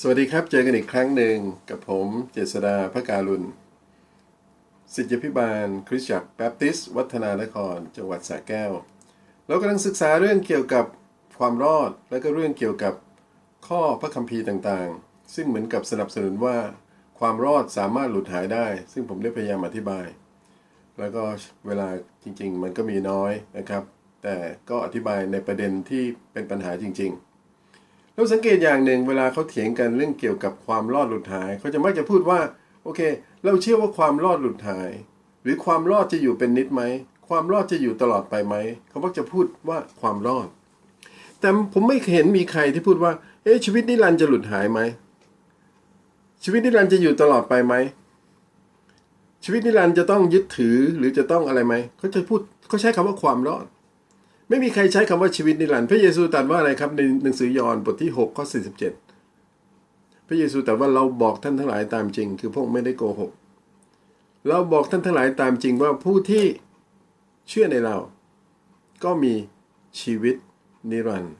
สวัสดีครับ เจอกันอีกครั้งหนึ่งกับผมเจษดาพระการุณศิษยพิบาล คริสตจักรแบปติสต์วัฒนานคร จังหวัดสระแก้ว เรากำลังศึกษาเรื่องเกี่ยวกับความรอด และก็เรื่องเกี่ยวกับข้อพระคัมภีร์ต่างๆ ซึ่งเหมือนกับสนับสนุนว่า ความรอดสามารถหลุดหายได้ ซึ่งผมได้พยายามอธิบาย แล้วก็เวลาจริงๆ มันก็มีน้อยนะครับ แต่ก็อธิบายในประเด็นที่เป็นปัญหาจริง ๆ เราสังเกตอย่างหนึ่งเวลาเขาเถียงกันเรื่องเกี่ยวกับความรอดหลุดหายเขาจะมักจะพูดว่า โอเค เราเชื่อว่าความรอดหลุดหาย หรือความรอดจะอยู่เป็นนิดไหม ความรอดจะอยู่ตลอดไปไหม เขามักจะพูดว่าความรอด แต่ผมไม่เห็นมีใครที่พูดว่า เอ๊ะชีวิตนิรันดร์จะหลุดหายไหม ชีวิตนิรันดร์จะอยู่ตลอดไปไหม ชีวิตนิรันดร์จะต้องยึดถือหรือจะต้องอะไรไหมเขาจะพูดเขาใช้คำว่าความรอด ไม่มีใครใช้คำว่าชีวิตนิรันดร์พระเยซูตรัสว่าอะไรครับในหนังสือยอห์นบทที่6ข้อ47 พระเยซูตรัสว่าเราบอกท่านทั้งหลายตามจริง คือพระองค์ไม่ได้โกหก เราบอกท่านทั้งหลายตามจริงว่าผู้ที่เชื่อในเรา ก็มีชีวิตนิรันดร์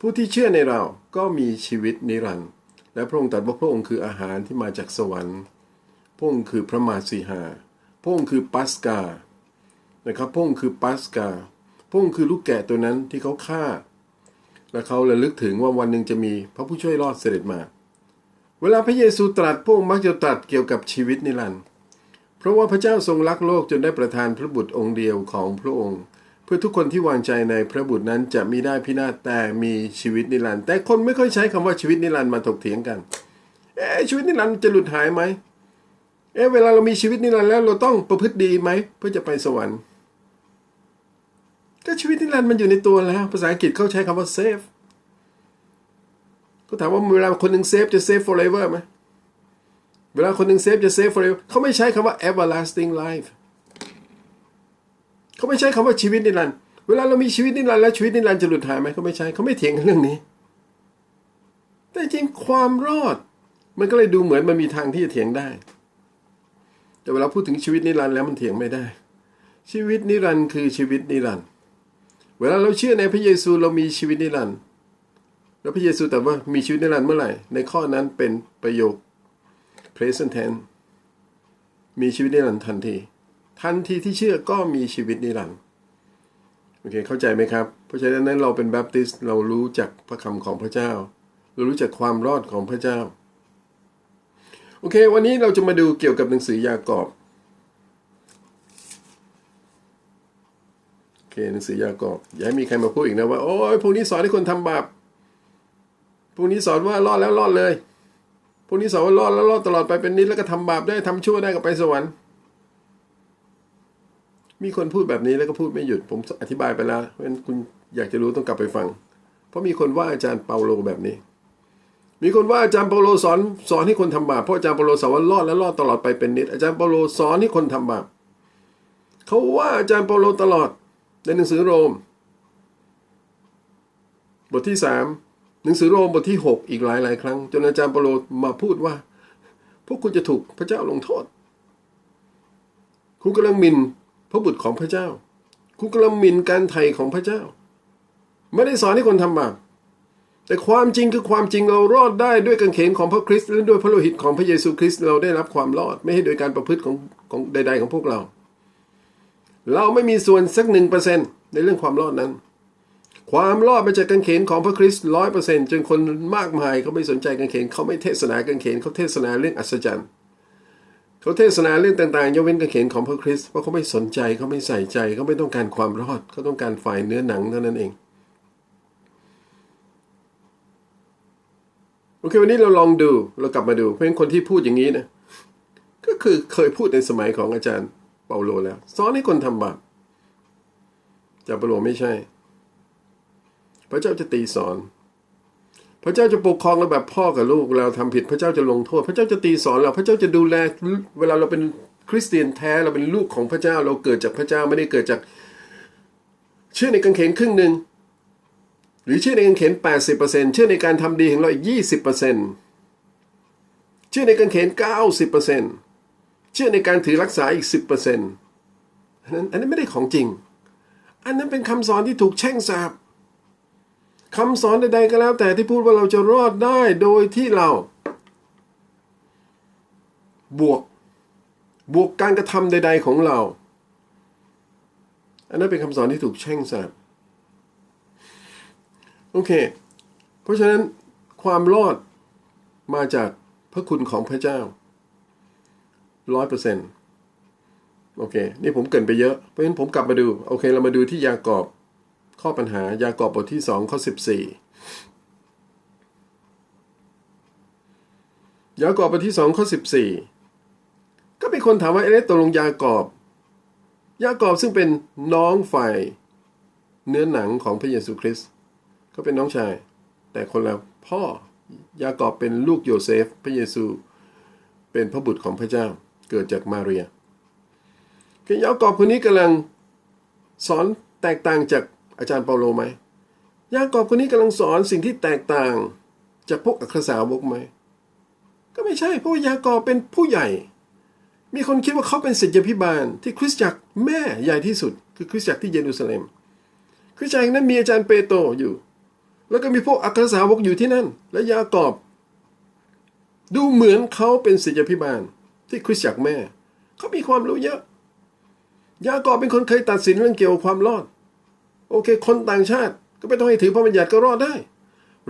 ผู้ที่เชื่อในเราก็มีชีวิตนิรันดร์และพระองค์ตรัสว่าพระองค์คืออาหารที่มาจากสวรรค์ พระองค์คือพระมาสีหา พระองค์คือปัสกา นะครับ พระองค์คือปัสกา พระองค์คือลูกแกะตัวนั้นที่เขาฆ่า และเขาระลึกถึงว่าวันหนึ่งจะมีพระผู้ช่วยรอดเสด็จมา เวลาพระเยซูตรัสพระองมักจะตรัสเกี่ยวกับชีวิตนิรันดร์เพราะว่าพระเจ้าทรงรักโลกจนได้ประทานพระบุตรองค์เดียวของพระองค์ เพื่อทุกคนที่วางใจในพระบุตรนั้นจะมีได้พินาศแต่มีชีวิตนิรันดร์แต่คนไม่ค่อยใช้คำว่าชีวิตนิรันดร์มาถกเถียงกันเอ๊ชีวิตนิรันดร์จะหลุดหายไหมเอ๊ะเวลาเรามีชีวิตนิรันดร์แล้วเราต้องประพฤติดีไหมเพื่อจะไปสวรรค์ ก็ชีวิตนิรันดร์มันอยู่ในตัวแล้ว ภาษาอังกฤษเขาใช้คำว่า save เขาถามว่าเวลาคนหนึ่ง save จะ save forever ไหมเวลาคนหนึ่ง save จะ save forever เขาไม่ใช้คำว่า everlasting life เขาไม่ใช้คำว่าชีวิตนิรันดร์เวลาเรามีชีวิตนิรันดร์แล้วชีวิตนิรันดร์จะหลุดหายไหมเขาไม่ใช้เขาไม่เถียงกันเรื่องนี้ แต่จริงความรอด มันก็เลยดูเหมือนมันมีทางที่จะเถียงได้ แต่เวลาพูดถึงชีวิตนิรันดร์แล้วมันเถียงไม่ได้ ชีวิตนิรันดร์คือชีวิตนิรันดร์ เวลาเราเชื่อในพระเยซูเรามีชีวิตนิรันดร์แล้วพระเยซูแต่ว่ามีชีวิตนิรันดร์เมื่อไหร่ ในข้อนั้นเป็นประโยค present tense มีชีวิตนิรันดร์ทันที ทันทีที่เชื่อก็มีชีวิตนิรันดร์โอเคเข้าใจไหมครับ เพราะฉะนั้นเราเป็นแบปติสต์เรารู้จักพระคำของพระเจ้า เรารู้จักความรอดของพระเจ้า โอเค วันนี้เราจะมาดูเกี่ยวกับหนังสือยากอบ โอ เคหนังสือยากอบอย่าให้มีใครมาพูดอีกนะว่าโอ้ยพวกนี้สอนให้คนทำบาปพวกนี้สอนว่ารอดแล้วรอดเลยพวกนี้สอนว่ารอดแล้วรอดตลอดไปเป็นนิดแล้วก็ทำบาปได้ทำชั่วได้ก็ไปสวรรค์ มีคนพูดแบบนี้แล้วก็พูดไม่หยุด ผมอธิบายไปแล้วเพราะฉะนั้นคุณอยากจะรู้ต้องกลับไปฟัง เพราะมีคนว่าอาจารย์เปาโลแบบนี้ มีคนว่าอาจารย์เปาโลสอนสอนให้คนทำบาปเพราะอาจารย์เปาโลสอนว่ารอดแล้วรอดตลอดไปเป็นนิดอาจารย์เปาโลสอนให้คนทำบาปเขาว่าอาจารย์เปาโลตลอด ในหนังสือโรม บทที่สามหนังสือโรมบทที่หกอีกหลายหลายครั้ง จนอาจารย์เปโลมาพูดว่า พวกคุณจะถูกพระเจ้าลงโทษ คุณกำลังมินพระบุตรของพระเจ้า คุณกำลังมินการไถ่ของพระเจ้า ไม่ได้สอนให้คนทำบาปแต่ความจริงคือความจริงเรารอดได้ด้วยกางเขนของพระคริสต์และด้วยพระโลหิตของพระเยซูคริสต์เราได้รับความรอด ไม่ให้โดยการประพฤติของของใด ๆ ของพวกเรา เราไม่มีส่วนสักหนึ่งเปอร์เซ็นในเรื่องความรอดนั้น ความรอดมาจากกางเขนของพระคริสต์ร้อยเปอร์เซ็นต์จนคนมากมายเขาไม่สนใจกางเขนเขาไม่เทศนากางเขนเขาเทศนาเรื่องอัศจรรย์เขาเทศนาเรื่องต่างๆยกเว้นกางเขนของพระคริสต์เพราะเขาไม่สนใจเขาไม่ใส่ใจเขาไม่ต้องการความรอดเขาต้องการฝ่ายเนื้อหนังเท่านั้นเองโอเควันนี้เราลองดูเรากลับมาดูเพราะฉะนั้นคนที่พูดอย่างนี้นะก็คือเคยพูดในสมัยของอาจารย์ เปาโลแล้วสอนให้คนทำบาปจารย์เปาโลไม่ใช่ พระเจ้าจะตีสอน พระเจ้าจะปกครองเราแบบพ่อกับลูกเราทำผิด พระเจ้าจะลงโทษ พระเจ้าจะตีสอนเรา พระเจ้าจะดูแล เวลาเราเป็นคริสเตียนแท้เราเป็นลูกของพระเจ้า เราเกิดจากพระเจ้าไม่ได้เกิดจาก เชื่อในกางเขนครึ่งหนึ่งหรือเชื่อในกางเขน80%เชื่อในการทำดีของเราอีก 20%เชื่อในกางเขน90% เชื่อในการถือรักษาอีก 10%อันนั้นอันนั้นไม่ได้ของจริง อันนั้นเป็นคำสอนที่ถูกแช่งสาบคำสอนใดๆก็แล้ว แต่ที่พูดว่าเราจะรอดได้โดยที่เรา บวกบวกการกระทำใด ๆของเรา อันนั้นเป็นคำสอนที่ถูกแช่งสาบโอเค เพราะฉะนั้นความรอดมาจากพระคุณของพระเจ้า ร้อยเปอร์เซ็นต์โอเค นี่ผมเกินไปเยอะ เพราะฉะนั้นผมกลับมาดู โอเค เรามาดูที่ยากอบข้อปัญหายากอบบทที่สองข้อสิบสี่ยากอบบทที่สองข้อสิบสี่ก็มีคนถามว่าเอ๊ะตกลงยากอบ ยากอบซึ่งเป็นน้องฝ่ายเนื้อหนังของพระเยซูคริสต์ก็เป็นน้องชาย แต่คนละพ่อยากอบเป็นลูกโยเซฟ พระเยซู เป็นพระบุตรของพระเจ้า เกิดจากมาเรียคือยากอบคนนี้กำลังสอนแตกต่างจากอาจารย์เปาโลไหมยากอบคนนี้กำลังสอนสิ่งที่แตกต่างจากพวกอัครสาวกไหมก็ไม่ใช่เพราะว่ายากอบเป็นผู้ใหญ่ มีคนคิดว่าเขาเป็นศิษยาพิบาล ที่คริสตจักรแม่ใหญ่ที่สุด คือคริสตจักรที่เยรูซาเล็มคริสตจักรนั้นมีอาจารย์เปโตรอยู่ แล้วก็มีพวกอัครสาวกอยู่ที่นั่น และยากอบ ดูเหมือนเขาเป็นศิษยาพิบาล ที่คริสตจักรแม่ เขามีความรู้เยอะ ยากอบเป็นคนเคยตัดสินเรื่องเกี่ยวกับความรอด โอเค คนต่างชาติ ก็ไม่ต้องให้ถือพระบัญญัติก็รอดได้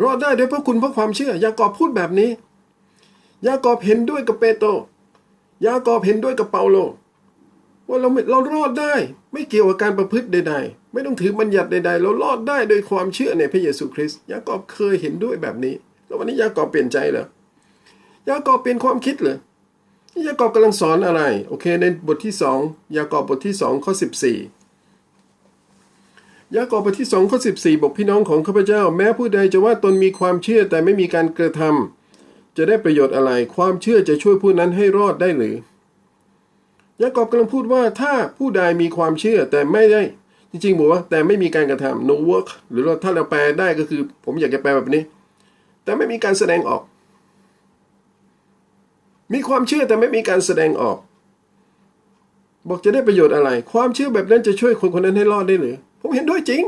รอดได้ด้วยพระคุณเพราะความเชื่อ ยากอบพูดแบบนี้ ยากอบเห็นด้วยกับเปโตรยากอบเห็นด้วยกับเปาโล ว่าเราเรารอดได้ ไม่เกี่ยวกับการประพฤติใด ๆ ไม่ต้องถือบัญญัติใด ๆ เรารอดได้โดยความเชื่อในพระเยซูคริสต์ยากอบเคยเห็นด้วยแบบนี้ แล้ววันนี้ยากอบเปลี่ยนใจเหรอยากอบเปลี่ยนความคิดเหรอ ยากอบกำลังสอนอะไร โอเค ในบทที่สองยากอบบทที่สองข้อสิบสี่ยากอบบทที่สองข้อสิบสี่บอกพี่น้องของข้าพเจ้า แม้ผู้ใดจะว่าตนมีความเชื่อแต่ไม่มีการกระทำจะได้ประโยชน์อะไร ความเชื่อจะช่วยผู้นั้นให้รอดได้หรือ ยากอบกำลังพูดว่าถ้าผู้ใดมีความเชื่อแต่ไม่ได้ จริงๆบอกว่าแต่ไม่มีการกระทำ no work หรือว่าถ้าเราแปลได้ก็คือ ผมอยากจะแปลแบบนี้ แต่ไม่มีการแสดงออก มีความเชื่อแต่ไม่มีการแสดงออก บอกจะได้ประโยชน์อะไร ความเชื่อแบบนั้นจะช่วยคนคนนั้นให้รอดได้หรือผมเห็นด้วยจริง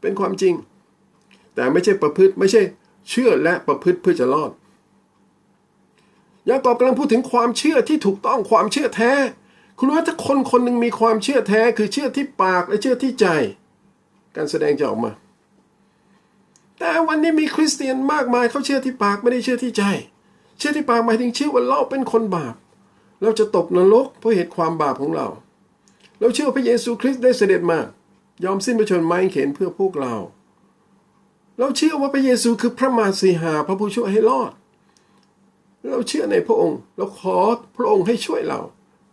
เป็นความจริง แต่ไม่ใช่ประพฤติไม่ใช่เชื่อและประพฤติเพื่อจะรอดยากอบกำลังพูดถึงความเชื่อที่ถูกต้องความเชื่อแท้ คุณรู้ว่าถ้าคนคนหนึ่งมีความเชื่อแท้ คือเชื่อที่ปากและเชื่อที่ใจ การแสดงจะออกมา แต่วันนี้มีคริสเตียนมากมายเขาเชื่อที่ปากไม่ได้เชื่อที่ใจ เชื่อที่ปากหมายถึงเชื่อว่าเราเป็นคนบาป เราจะตกนรกเพราะเหตุความบาปของเรา เราเชื่อพระเยซูคริสต์ได้เสด็จมายอมสิ้นพระชนม์ไม้เข็นเพื่อพวกเรา เราเชื่อว่าพระเยซูคือพระมาสีหาพระผู้ช่วยให้รอด เราเชื่อในพระองค์ เราขอพระองค์ให้ช่วยเรา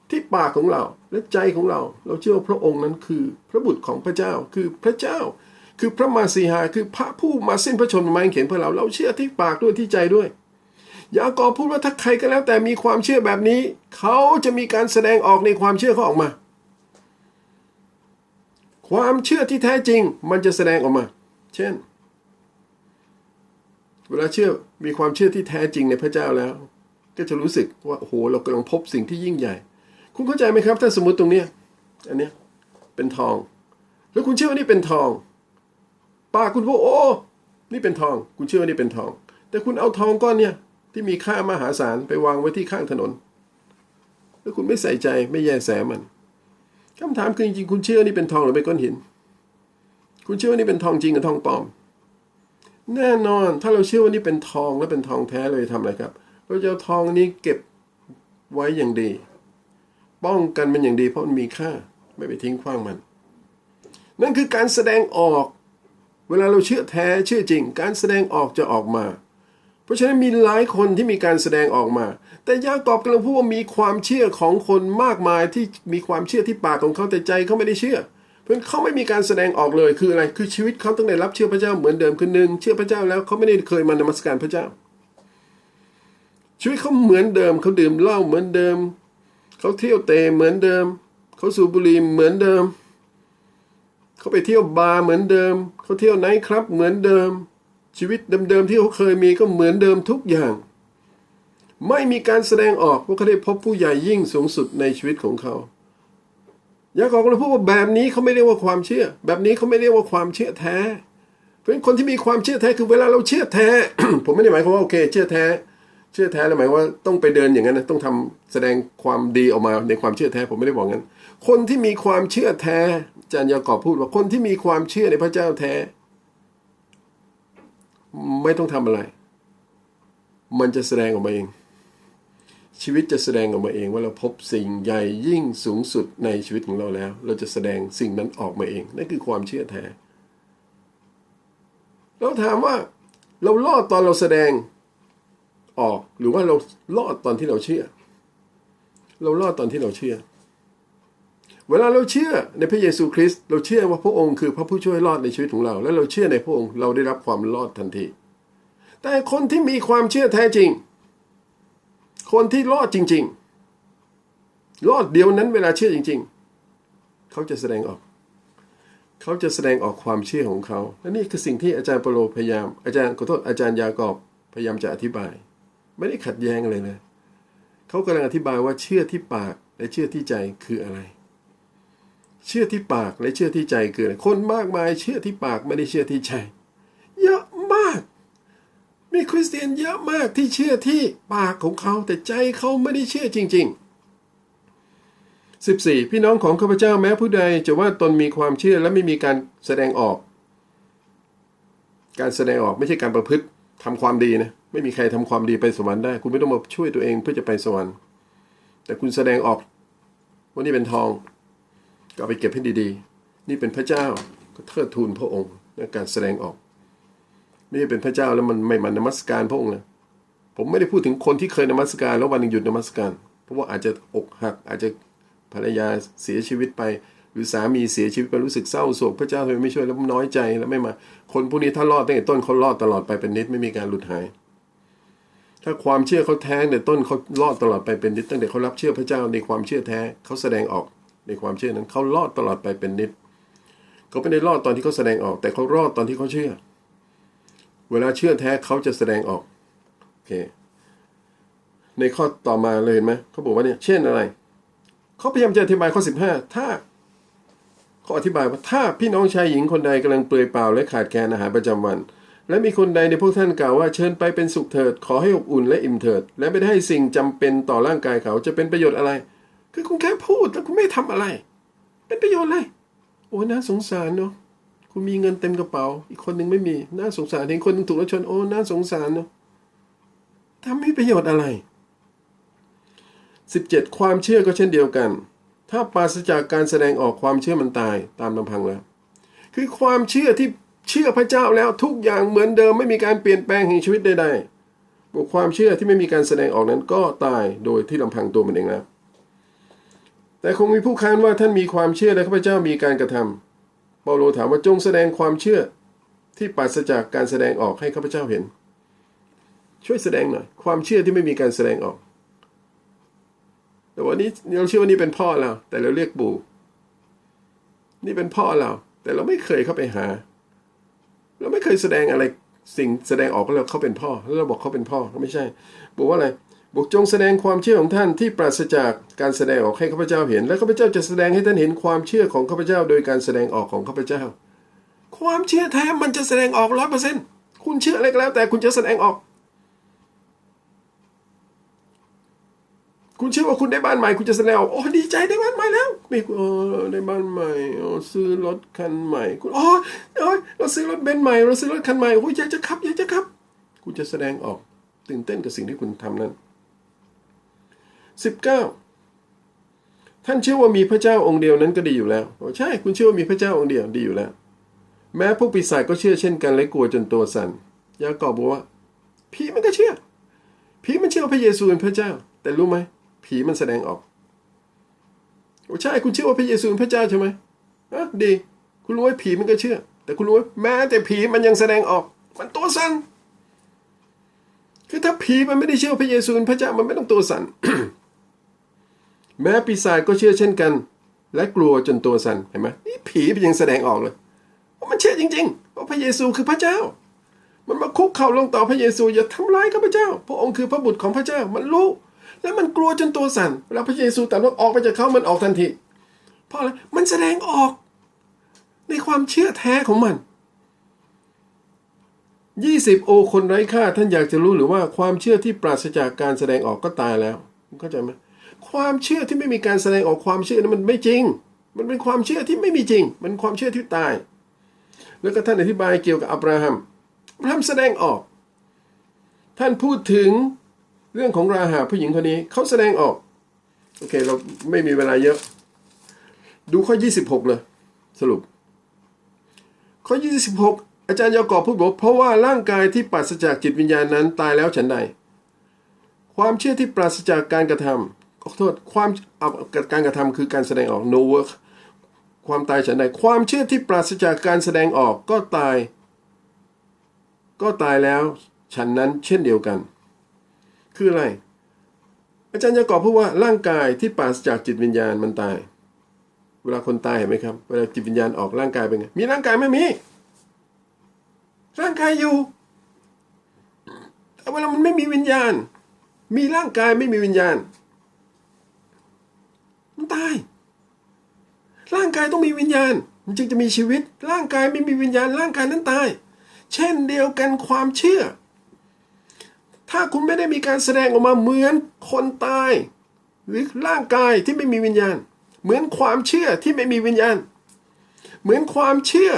ที่ปากของเราและใจของเรา เราเชื่อพระองค์นั้นคือพระบุตรของพระเจ้าคือพระเจ้า คือพระมาสีหาคือพระผู้มาสิ้นพระชนม์ไม้เข็นเพื่อเรา เราเชื่อที่ปากด้วยที่ใจด้วย ยากอบพูดว่าถ้าใครก็แล้วแต่มีความเชื่อแบบนี้ เขาจะมีการแสดงออกในความเชื่อเขาออกมา ความเชื่อที่แท้จริงมันจะแสดงออกมา เช่น เวลาเชื่อมีความเชื่อที่แท้จริงในพระเจ้าแล้ว ก็จะรู้สึกว่าโอ้โหเรากำลังพบสิ่งที่ยิ่งใหญ่ คุณเข้าใจไหมครับ ถ้าสมมติตรงเนี้ยอันเนี้ยเป็นทอง แล้วคุณเชื่อว่านี่เป็นทองปากคุณพูดโอ้ นี่เป็นทอง คุณเชื่อว่านี่เป็นทอง แต่คุณเอาทองก้อนเนี่ย ที่มีค่ามหาศาลไปวางไว้ที่ข้างถนน แล้วคุณไม่ใส่ใจไม่แยแสมันคำถามคือจริงๆคุณเชื่อนี่เป็นทองหรือเป็นก้อนหิน คุณเชื่อว่านี่เป็นทองจริงกับทองปลอม แน่นอนถ้าเราเชื่อว่านี่เป็นทองและเป็นทองแท้เราจะทำอะไรครับ เราจะเอาทองนี้เก็บไว้อย่างดี ป้องกันมันอย่างดีเพราะมันมีค่า ไม่ไปทิ้งขว้างมัน นั่นคือการแสดงออก เวลาเราเชื่อแท้เชื่อจริง การแสดงออกจะออกมา ราะฉะนั้นมีหลายคนที่มีการแสดงออกมา แต่ยากอบกำลังพูดว่ามีความเชื่อของคนมากมายที่มีความเชื่อที่ปากของเขาแต่ใจเขาไม่ได้เชื่อ เพราะเขาไม่มีการแสดงออกเลยคืออะไร คือชีวิตเขาต้องได้รับเชื่อพระเจ้าเหมือนเดิมคือหนึ่งเชื่อพระเจ้าแล้วเขาไม่ได้เคยมานมัสการพระเจ้า ชีวิตเขาเหมือนเดิมเขาดื่มเหล้าเหมือนเดิม เขาเที่ยวเตะเหมือนเดิม เขาสูบบุหรี่เหมือนเดิม เขาไปเที่ยวบาร์เหมือนเดิม เขาเที่ยวไนท์คลับเหมือนเดิม ชีวิตเดิมๆที่เขาเคยมีก็เหมือนเดิมทุกอย่าง ไม่มีการแสดงออกว่าเขาได้พบผู้ใหญ่ยิ่งสูงสุดในชีวิตของเขายากอบก็เลยพูดว่าแบบนี้เขาไม่เรียกว่าความเชื่อ แบบนี้เขาไม่เรียกว่าความเชื่อแท้ เพราะฉะนั้นคนที่มีความเชื่อแท้คือเวลาเราเชื่อแท้ ผมไม่ได้หมายความว่าโอเค เชื่อแท้ เชื่อแท้แล้วหมายว่าต้องไปเดินอย่างนั้นนะต้องทำแสดงความดีออกมาในความเชื่อแท้ผมไม่ได้บอกงั้น คนที่มีความเชื่อแท้อาจารย์ยากอบพูดว่าคนที่มีความเชื่อในพระเจ้าแท้ ไม่ต้องทำอะไร มันจะแสดงออกมาเอง ชีวิตจะแสดงออกมาเองว่าเราพบสิ่งใหญ่ยิ่งสูงสุดในชีวิตของเราแล้ว เราจะแสดงสิ่งนั้นออกมาเอง นั่นคือความเชื่อแท้เราถามว่าเรารอดตอนเราแสดงออกหรือว่าเรารอดตอนที่เราเชื่อ เรารอดตอนที่เราเชื่อ เวลาเราเชื่อในพระเยซูคริสต์เราเชื่อว่าพระองค์คือพระผู้ช่วยรอดในชีวิตของเรา แล้วเราเชื่อในพระองค์เราได้รับความรอดทันที แต่คนที่มีความเชื่อแท้จริง คนที่รอดจริง ๆ รอดเดียวนั้นเวลาเชื่อจริง ๆ เขาจะแสดงออก เขาจะแสดงออกความเชื่อของเขาและนี่คือสิ่งที่อาจารย์เปโลพยายาม อาจารย์ขอโทษอาจารย์ยากอบพยายามจะอธิบาย ไม่ได้ขัดแย้งอะไรเลยเขากำลังอธิบายว่าเชื่อที่ปากและเชื่อที่ใจคืออะไร เชื่อที่ปากและเชื่อที่ใจคืออะไรคนมากมายเชื่อที่ปากไม่ได้เชื่อที่ใจ เยอะมาก มีคริสเตียนเยอะมากที่เชื่อที่ปากของเขาแต่ใจเขาไม่ได้เชื่อจริง ๆ 14 พี่น้องของข้าพเจ้าแม้ผู้ใดจะว่าตนมีความเชื่อและไม่มีการแสดงออก การแสดงออกไม่ใช่การประพฤติทำความดีนะไม่มีใครทำความดีไปสวรรค์ได้ คุณไม่ต้องมาช่วยตัวเองเพื่อจะไปสวรรค์ แต่คุณแสดงออกว่านี่เป็นทอง ก็ไปเก็บให้ดีๆ นี่เป็นพระเจ้าก็เทิดทูนพระองค์ในการแสดงออก ไม่ใช่เป็นพระเจ้าแล้วมันไม่มานมัสการพระองค์นะผมไม่ได้พูดถึงคนที่เคยนมัสการแล้ววันหนึ่งหยุดนมัสการ เพราะว่าอาจจะอกหัก อาจจะภรรยาเสียชีวิตไป หรือสามีเสียชีวิตไปรู้สึกเศร้าโศกพระเจ้าทำไมไม่ช่วยแล้วน้อยใจแล้วไม่มา คนพวกนี้ถ้ารอดตั้งแต่ต้นเขารอดตลอดไปเป็นนิดไม่มีการหลุดหาย ถ้าความเชื่อเขาแท้แต่ต้นเขารอดตลอดไปเป็นนิดตั้งแต่เขารับเชื่อพระเจ้าในความเชื่อแท้เขาแสดงออก ในความเชื่อนั้นเขารอดตลอดไปเป็นนิดเขาไม่ได้รอดตอนที่เขาแสดงออก แต่เขารอดตอนที่เขาเชื่อ เวลาเชื่อแท้เขาจะแสดงออกโอเคในข้อต่อมาเลยเห็นไหมเขาบอกว่าเนี่ย เช่นอะไรเขาพยายามจะอธิบายข้อ 15 ถ้าเขาอธิบายว่าถ้าพี่น้องชายหญิงคนใดกำลังเปลือยเปล่าและขาดแคลนอาหารประจำวัน และมีคนใดในพวกท่านกล่าวว่าเชิญไปเป็นสุขเถิด ขอให้อบอุ่นและอิ่มเถิด และไม่ได้ให้สิ่งจำเป็นต่อร่างกายเขาจะเป็นประโยชน์อะไร คือคุณแค่พูดแล้วคุณไม่ทำอะไร เป็นประโยชน์อะไรโอ้น่าสงสารเนาะคุณมีเงินเต็มกระเป๋า อีกคนหนึ่งไม่มีน่าสงสารเห็นคนนึงถูกรถชนโอ้น่าสงสารเนาะทำให้ประโยชน์อะไร 17 ความเชื่อก็เช่นเดียวกัน ถ้าปราศจากการแสดงออกความเชื่อมันตายตามลำพังแล้ว คือความเชื่อที่เชื่อพระเจ้าแล้วทุกอย่างเหมือนเดิมไม่มีการเปลี่ยนแปลงแห่งชีวิตใดๆบอกความเชื่อที่ไม่มีการแสดงออกนั้นก็ตายโดยที่ลำพังตัวมันเองแล้ว แต่คงมีผู้ค้านว่าท่านมีความเชื่อและข้าพเจ้ามีการกระทำเปาโลถามว่าจงแสดงความเชื่อที่ปราศจากการแสดงออกให้ข้าพเจ้าเห็น ช่วยแสดงหน่อย ความเชื่อที่ไม่มีการแสดงออก แต่วันนี้เราเชื่อว่านี่เป็นพ่อเรา แต่เราเรียกปู่นี่เป็นพ่อเรา แต่เราไม่เคยเข้าไปหา เราไม่เคยแสดงอะไรสิ่งแสดงออกแล้วเขาเป็นพ่อแล้วเราบอกเขาเป็นพ่อก็ไม่ใช่ บอกว่าอะไร บอกจงแสดงความเชื่อของท่านที่ปราศจากการแสดงออกให้ข้าพเจ้าเห็น และข้าพเจ้าจะแสดงให้ท่านเห็นความเชื่อของข้าพเจ้า โดยการแสดงออกของข้าพเจ้า ความเชื่อแท้มันจะแสดงออกร้อยเปอร์เซ็นต์คุณเชื่ออะไรก็แล้ว แต่คุณจะแสดงออก คุณเชื่อว่าคุณได้บ้านใหม่ คุณจะแสดงออกโอ้ดีใจได้บ้านใหม่แล้วมีโอ้ได้บ้านใหม่โอ้ซื้อรถคันใหม่คุณโอ้โอ้เราซื้อรถเบนซ์ใหม่เราซื้อรถคันใหม่โอ้ยอยากจะขับอยากจะขับ คุณจะแสดงออกตื่นเต้นกับสิ่งที่คุณทำนั้น สิบเก้าท่านเชื่อว่ามีพระเจ้าองค์เดียวนั้นก็ดีอยู่แล้วโอ้ใช่คุณเชื่อว่ามีพระเจ้าองค์เดียวดีอยู่แล้ว แม้พวกปีศาจก็เชื่อเช่นกันและกลัวจนตัวสั่นยากอบบอกว่าผีมันก็เชื่อผีมันเชื่อพระเยซูเป็นพระเจ้า แต่รู้ไหมผีมันแสดงออกโอ้ใช่คุณเชื่อว่าพระเยซูเป็นพระเจ้าใช่ไหมอะดี คุณรู้ว่าผีมันก็เชื่อ แต่คุณรู้ว่าแม้แต่ผีมันยังแสดงออก มันตัวสั่นคือถ้าผีมันไม่ได้เชื่อพระเยซูเป็นพระเจ้ามันไม่ต้องตัวสั่น แม้ปีศาจก็เชื่อเช่นกัน และกลัวจนตัวสั่นเห็นไหมนี่ผีมันยังแสดงออกเลยว่ามันเชื่อจริงๆว่าพระเยซูคือพระเจ้า มันมาคุกเข่าลงต่อพระเยซูอย่าทำร้ายข้าพเจ้า พระองค์คือพระบุตรของพระเจ้ามันรู้แล้วมันกลัวจนตัวสั่นเวลาพระเยซูแตรัว่าออกไปจากเขามันออกทันทีเพราะอะไรมันแสดงออกในความเชื่อแท้ของมัน20โอคนไร้ค่าท่านอยากจะรู้หรือว่าความเชื่อที่ปราศจากการแสดงออกก็ตายแล้วเข้าใจไหม ความเชื่อที่ไม่มีการแสดงออกความเชื่อนั้นมันไม่จริง มันเป็นความเชื่อที่ไม่มีจริง มันความเชื่อที่ตาย แล้วก็ท่านอธิบายเกี่ยวกับอับราฮัมอับราฮัมแสดงออก ท่านพูดถึงเรื่องของราหาผู้หญิงคนนี้เขาแสดงออก โอเค เราไม่มีเวลาเยอะ ดูข้อ 26 เลย สรุป ข้อ 26 อาจารย์ยากอบพูดบอกเพราะว่าร่างกายที่ปราศจากจิตวิญญาณนั้นตายแล้วฉันใด ความเชื่อที่ปราศจากการกระทำ ขอโทษความการกระทำคือการแสดงออก no work ความตายฉันใดความเชื่อที่ปราศจากการแสดงออกก็ตาย ก็ตายแล้ว ฉันนั้นเช่นเดียวกัน คืออะไร อาจารย์ยากอบพูดว่าร่างกายที่ปราศจากจิตวิญญาณมันตาย เวลาคนตายเห็นไหมครับ เวลาจิตวิญญาณออกร่างกายเป็นไง มีร่างกายไม่มี ร่างกายอยู่ แต่เวลามันไม่มีวิญญาณ มีร่างกายไม่มีวิญญาณ ตาย ร่างกายต้องมีวิญญาณ มันจึงจะมีชีวิต ร่างกายไม่มีวิญญาณ ร่างกายนั้นตาย เช่นเดียวกันความเชื่อ ถ้าคุณไม่ได้มีการแสดงออกมาเหมือนคนตาย หรือร่างกายที่ไม่มีวิญญาณ เหมือนความเชื่อที่ไม่มีวิญญาณ เหมือนความเชื่อ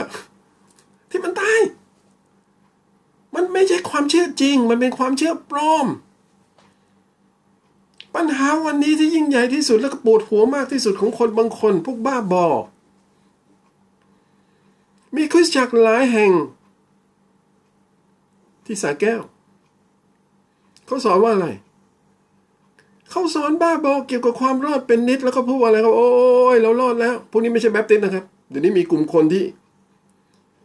ที่มันตาย มันไม่ใช่ความเชื่อจริง มันเป็นความเชื่อปลอม ปัญหาวันนี้ที่ยิ่งใหญ่ที่สุดแล้วก็ปวดหัวมากที่สุดของคนบางคน พวกบ้าบอ มีคริสตจักรหลายแห่ง ที่สาแก้ว เขาสอนว่าอะไร เขาสอนบ้าบอเกี่ยวกับความรอดเป็นนิดแล้วก็พูดว่าอะไรครับ โอ้ยเรารอดแล้ว พวกนี้ไม่ใช่แบปติสต์นะครับ เดี๋ยวนี้มีกลุ่มคนที่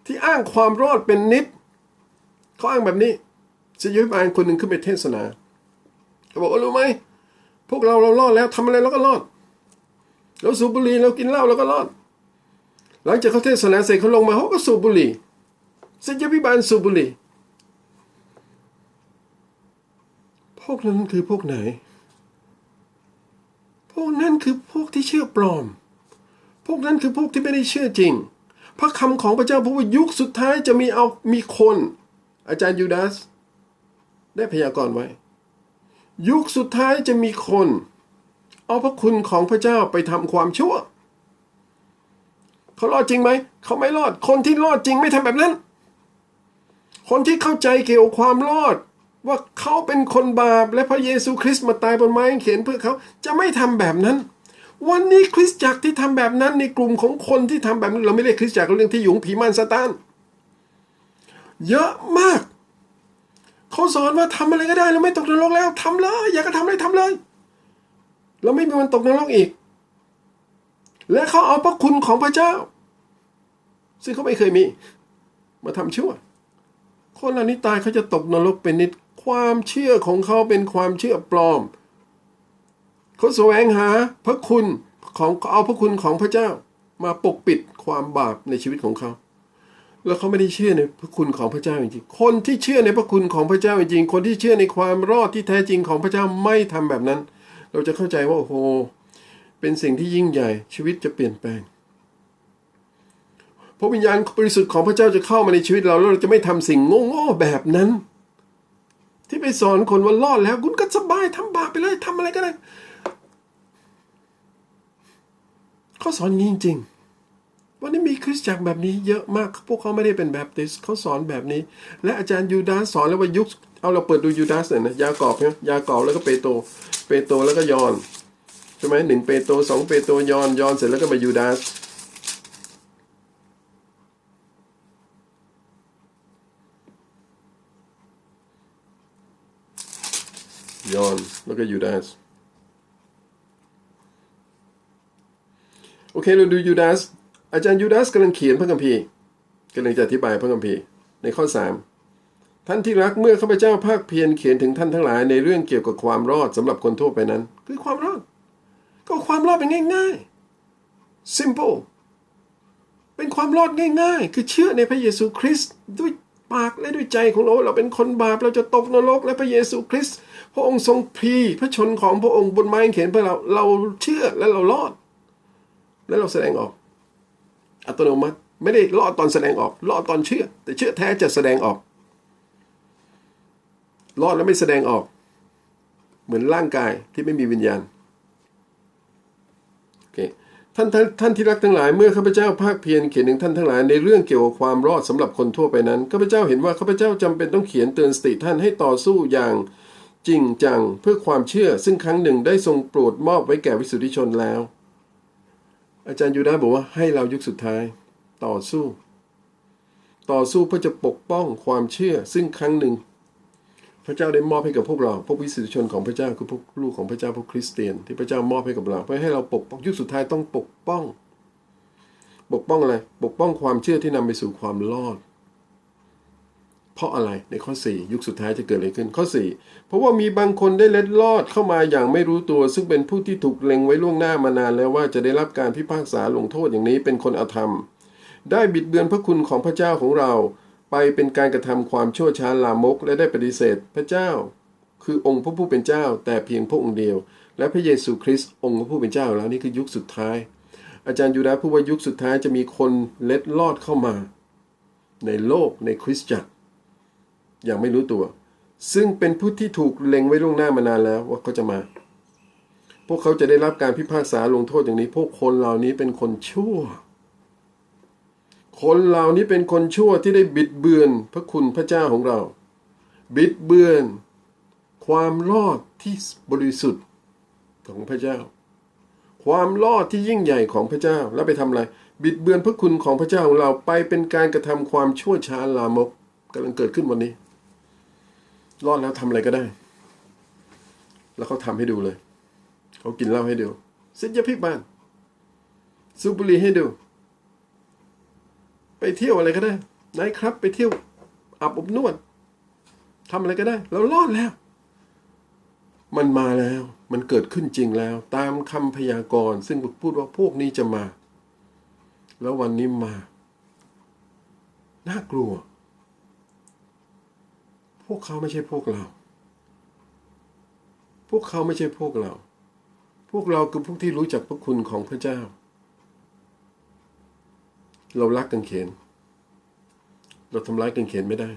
ที่อ้างความรอดเป็นนิด เขาอ้างแบบนี้ศิษยาภิบาลคนหนึ่งขึ้นไปเทศนาเขาบอกว่ารู้ไหม พวกเราเรารอดแล้วทำอะไรเราก็รอดเราสูบบุหรี่เรากินเหล้าเราก็รอด หลังจากเขาเทศนาเสร็จเขาลงมาเขาก็สูบบุหรี่ศิษยาภิบาลสูบบุหรี่พวกนั้นคือพวกไหน พวกนั้นคือพวกที่เชื่อปลอม พวกนั้นคือพวกที่ไม่ได้เชื่อจริง พระคำของพระเจ้าพูดว่ายุคสุดท้ายจะมีเอามีคน อาจารย์ยูดาส ได้พยากรณ์ไว้ ยุคสุดท้ายจะมีคน เอาพระคุณของพระเจ้าไปทำความชั่ว เขารอดจริงไหม เขาไม่รอด คนที่รอดจริงไม่ทำแบบนั้น คนที่เข้าใจเกี่ยวกับความรอด ว่าเขาเป็นคนบาปและพระเยซูคริสต์มาตายบนไม้กางเขนเพื่อเขาจะไม่ทำแบบนั้น วันนี้คริสตจักรที่ทำแบบนั้นในกลุ่มของคนที่ทำแบบนั้นเราไม่เรียกคริสตจักรเราเรียกที่หยุงผีมารซาตานเยอะมาก เขาสอนว่าทำอะไรก็ได้เราไม่ตกนรกแล้วทำเลย อยากจะทำอะไรทำเลย เราไม่มีวันตกนรกอีก และเขาเอาพระคุณของพระเจ้า ซึ่งเขาไม่เคยมี มาทำชั่ว คนเหล่านี้ตายเขาจะตกนรกเป็นนิดความเชื่อของเขาเป็นความเชื่อปลอมเขาแสวงหาพระคุณของเอาพระคุณของพระเจ้า มาปกปิดความบาปในชีวิตของเขา แล้วเขาไม่ได้เชื่อในพระคุณของพระเจ้าจริงๆ คนที่เชื่อในพระคุณของพระเจ้าจริงๆ คนที่เชื่อในความรอดที่แท้จริงของพระเจ้าไม่ทำแบบนั้น เราจะเข้าใจว่าโอ้โห เป็นสิ่งที่ยิ่งใหญ่ชีวิตจะเปลี่ยนแปลง พระวิญญาณบริสุทธิ์ของพระเจ้าจะเข้ามาในชีวิตเราแล้วเราจะไม่ทำสิ่งโง่ๆแบบนั้น ที่ไปสอนคนว่ารอดแล้ว คุณก็สบายทำบาปไปเลยทำอะไรก็ได้เขาสอนอย่างจริงๆ วันนี้มีคริสตจักรแบบนี้เยอะมาก พวกเขาไม่ได้เป็นแบปติสเขาสอนแบบนี้ และอาจารย์ยูดาสสอนแล้วว่ายุค เอาเราเปิดดูยูดาสหน่อยนะ ยากอบเนี่ยยากอบแล้วก็เปโต เปโตแล้วก็ยอนใช่ไหมหนึ่งเปโตสองเปโตยอนยอนเสร็จแล้วก็มายูดาสยอนแล้วก็ยูดาสโอเคเราดูยูดาส อาจารย์ยูดาสกำลังเขียนพระคัมภีร์กำลังจะอธิบายพระคัมภีร์ในข้อ 3 ท่านที่รักเมื่อข้าพเจ้าภาคเพียรเขียนถึงท่านทั้งหลายในเรื่องเกี่ยวกับความรอดสำหรับคนทั่วไปนั้น คือความรอด ก็ความรอดเป็นง่าย ๆ simple เป็นความรอดง่าย ๆ คือเชื่อในพระเยซูคริสต์ด้วยปากและด้วยใจของเราเราเป็นคนบาปเราจะตกนรกและพระเยซูคริสต์พระองค์ทรงพรีพระชนของพระองค์บนไม้กางเขนเพื่อเราเราเชื่อและเรารอด และเราแสดงออก อัตโนมัติ ไม่ได้รอตอนแสดงออกรอตอนเชื่อ แต่เชื่อแท้จะแสดงออกรอแล้วไม่แสดงออก เหมือนร่างกายที่ไม่มีวิญญาณโอเคท่านท่านท่านที่รักทั้งหลายเมื่อข้าพเจ้าภาคเพียรเขียนถึงท่านทั้งหลายในเรื่องเกี่ยวกับความรอดสำหรับคนทั่วไปนั้นข้าพเจ้าเห็นว่าข้าพเจ้าจำเป็นต้องเขียนเตือนสติท่านให้ต่อสู้อย่างจริงจังเพื่อความเชื่อซึ่งครั้งหนึ่งได้ทรงโปรดมอบไว้แก่วิสุทธิชนแล้ว อาจารย์ยูดาบอกว่าให้เรายุคสุดท้าย ต่อสู้ ต่อสู้เพื่อจะปกป้องความเชื่อ ซึ่งครั้งหนึ่ง พระเจ้าได้มอบให้กับพวกเรา พวกวิสุทธิชนของพระเจ้าคือพวกลูกของพระเจ้าพวกคริสเตียน ที่พระเจ้ามอบให้กับเราเพื่อให้เราปกป้องยุคสุดท้ายต้องปกป้อง ปกป้องอะไร ปกป้องความเชื่อที่นำไปสู่ความรอด เพราะอะไรในข้อ 4 ยุคสุดท้ายจะเกิดอะไรขึ้นข้อ 4 เพราะว่ามีบางคนได้เล็ดลอดเข้ามาอย่างไม่รู้ตัว ซึ่งเป็นผู้ที่ถูกเล็งไว้ล่วงหน้ามานานแล้วว่าจะได้รับการพิพากษาลงโทษอย่างนี้เป็นคนอธรรม ได้บิดเบือนพระคุณของพระเจ้าของเรา ไปเป็นการกระทำความชั่วช้าลามก และได้ปฏิเสธพระเจ้า คือองค์พระผู้เป็นเจ้า แต่เพียงพระองค์เดียว และพระเยซูคริสต์องค์พระผู้เป็นเจ้าแล้วนี่คือยุคสุดท้าย อาจารย์ยูดาพูดว่ายุคสุดท้ายจะมีคนเล็ดลอดเข้ามา ในโลกในคริสตจักร อย่างไม่รู้ตัว ซึ่งเป็นผู้ที่ถูกเล็งไว้ล่วงหน้ามานานแล้วว่าเขาจะมา พวกเขาจะได้รับการพิพากษาลงโทษอย่างนี้ พวกคนเหล่านี้เป็นคนชั่ว คนเหล่านี้เป็นคนชั่วที่ได้บิดเบือนพระคุณพระเจ้าของเรา บิดเบือน ความรอดที่บริสุทธิ์ของพระเจ้า ความรอดที่ยิ่งใหญ่ของพระเจ้าแล้วไปทำอะไรบิดเบือนพระคุณของพระเจ้าของเราไปเป็นการกระทำความชั่วช้าลามกกำลังเกิดขึ้นวันนี้ รอดแล้วทำอะไรก็ได้ แล้วเขาทำให้ดูเลย เขากินเหล้าให้ดูซิดยาพิบานสูบบุหรี่ให้ดู ไปเที่ยวอะไรก็ได้นายครับ ไปเที่ยวอาบอบนวดทำอะไรก็ได้ เรารอดแล้ว มันมาแล้ว มันเกิดขึ้นจริงแล้ว ตามคำพยากรณ์ซึ่งพูดว่าพวกนี้จะมา แล้ววันนี้มา น่ากลัว พวกเขาไม่ใช่พวกเรา พวกเขาไม่ใช่พวกเรา พวกเราคือพวกที่รู้จักพระคุณของพระเจ้า เรารักกังเขน เราทำร้ายกังเขนไม่ได้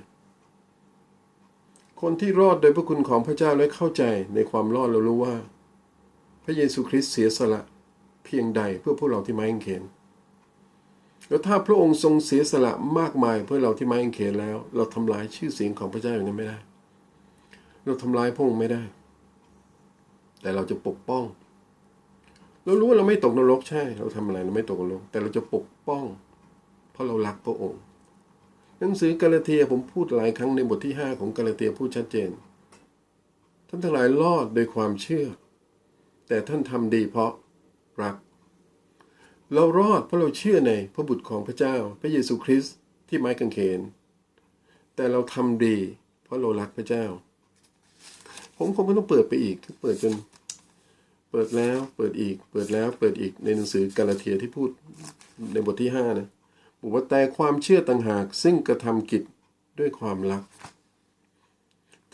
คนที่รอดโดยพระคุณของพระเจ้าและเข้าใจในความรอดเรารู้ว่า พระเยซูคริสต์เสียสละเพียงใดเพื่อพวกเราที่ไม้กางเขน แล้วถ้าพระองค์ทรงเสียสละมากมายเพื่อเราที่ไม้กางเขนแล้ว เราทำลายชื่อเสียงของพระเจ้าอย่างนั้นไม่ได้ เราทำลายพระองค์ไม่ได้ แต่เราจะปกป้อง เรารู้ว่าเราไม่ตกนรกใช่ เราทำอะไรเราไม่ตกนรก แต่เราจะปกป้อง เพราะเรารักพระองค์ หนังสือกาลาเทียผมพูดหลายครั้งในบทที่ 5 ของกาลาเทียพูดชัดเจน ท่านทั้งหลายรอดโดยความเชื่อ แต่ท่านทำดีเพราะรัก เรารอดเพราะเราเชื่อในพระบุตรของพระเจ้า พระเยซูคริสต์ที่ไม้กางเขน แต่เราทำดี เพราะเรารักพระเจ้า ผมคงไม่ต้องเปิดไปอีกเปิดจนเปิดแล้วเปิดอีก เปิดแล้วเปิดอีกในหนังสือกาลาเทียที่พูดในบทที่ห้านะบอกว่าแต่ความเชื่อต่างหากซึ่งกระทำกิจด้วยความรัก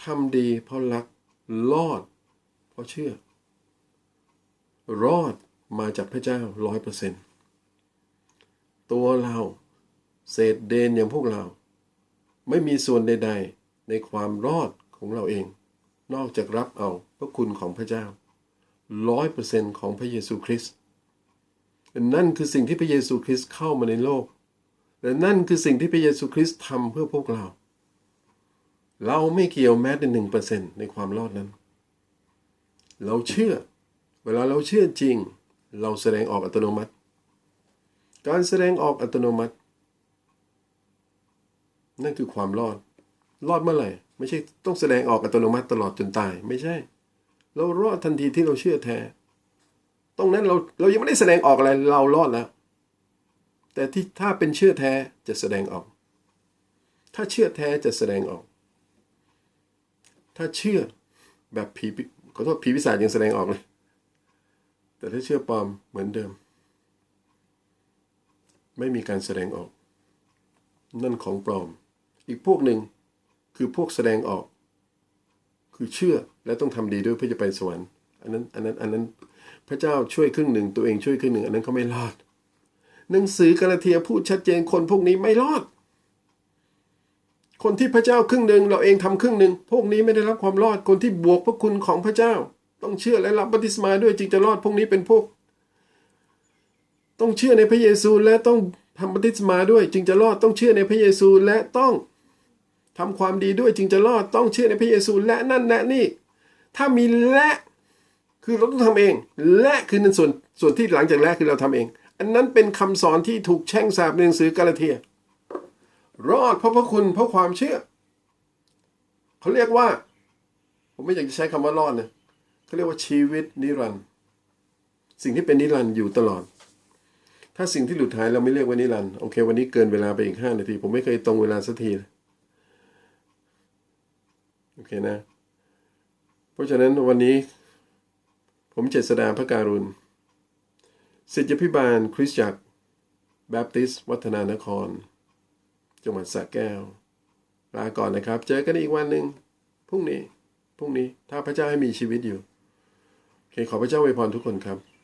ทำดีเพราะรักรอด เพราะเชื่อ รอดมาจากพระเจ้าร้อยเปอร์เซ็นต์ ตัวเรา เศษเดนอย่างพวกเรา ไม่มีส่วนใด ๆ ในความรอดของเราเอง นอกจากรับเอาพระคุณของพระเจ้าร้อยเปอร์เซ็นต์ของพระเยซูคริสต์นั่นคือสิ่งที่พระเยซูคริสต์เข้ามาในโลก และนั่นคือสิ่งที่พระเยซูคริสต์ทำเพื่อพวกเรา เราไม่เกี่ยวแม้แต่หนึ่งเปอร์เซ็นต์ในความรอดนั้น เราเชื่อ เวลาเราเชื่อจริง เราแสดงออกอัตโนมัติ การแสดงออกอัตโนมัติ นั่นคือความรอด รอดเมื่อไหร่ ไม่ใช่ต้องแสดงออกอัตโนมัติตลอดจนตาย ไม่ใช่ เรารอดทันทีที่เราเชื่อแท้ตรงนั้นเราเรายังไม่ได้แสดงออกอะไรเรารอดแล้ว แต่ที่ถ้าเป็นเชื่อแท้จะแสดงออก ถ้าเชื่อแท้จะแสดงออก ถ้าเชื่อแบบผีขอโทษผีพิศาจยังแสดงออกเลย แต่ถ้าเชื่อปลอมเหมือนเดิม ไม่มีการแสดงออก นั่นของปลอม อีกพวกหนึ่งคือพวกแสดงออก คือเชื่อและต้องทำดีด้วยเพื่อจะไปสวรรค์อันนั้นอันนั้นอันนั้นพระเจ้าช่วยครึ่งหนึ่งตัวเองช่วยครึ่งหนึ่ง อันนั้นเขาไม่รอด หนังสือกาลาเทียพูดชัดเจนคนพวกนี้ไม่รอด คนที่พระเจ้าครึ่งหนึ่งเราเองทำครึ่งหนึ่งพวกนี้ไม่ได้รับความรอดคนที่บวกพระคุณของพระเจ้า ต้องเชื่อและรับบัพติศมาด้วยจึงจะรอดพวกนี้เป็นพวก ต้องเชื่อในพระเยซูและต้องทำบัพติศมาด้วย จึงจะรอดต้องเชื่อในพระเยซูและต้องทำความดีด้วยจึงจะรอดต้องเชื่อในพระเยซูและนั่นและนี่ ถ้ามีและคือเราต้องทำเอง และคือในส่วนส่วนที่หลังจากและคือเราทำเอง อันนั้นเป็นคำสอนที่ถูกแช่งสาปในหนังสือกาลาเทีย รอดเพราะพระคุณเพราะความเชื่อ เขาเรียกว่า ผมไม่อยากจะใช้คำว่ารอดนะเขาเรียกว่าชีวิตนิรันดร์สิ่งที่เป็นนิรันดร์อยู่ตลอด ถ้าสิ่งที่หลุดหายเราไม่เรียกว่านิรันดร์โอเค วันนี้เกินเวลาไปอีกห้านาที ผมไม่เคยตรงเวลาสักทีโอเคนะ เพราะฉะนั้นวันนี้ ผมเจษดาพระการุณศิษยพิบาลคริสตจักรแบปติสต์วัฒนานคร จังหวัดสระแก้ว ลาก่อนนะครับ เจอกันอีกวันหนึ่งพรุ่งนี้พรุ่งนี้ถ้าพระเจ้าให้มีชีวิตอยู่โอเคขอพระเจ้าอวยพรทุกคนครับ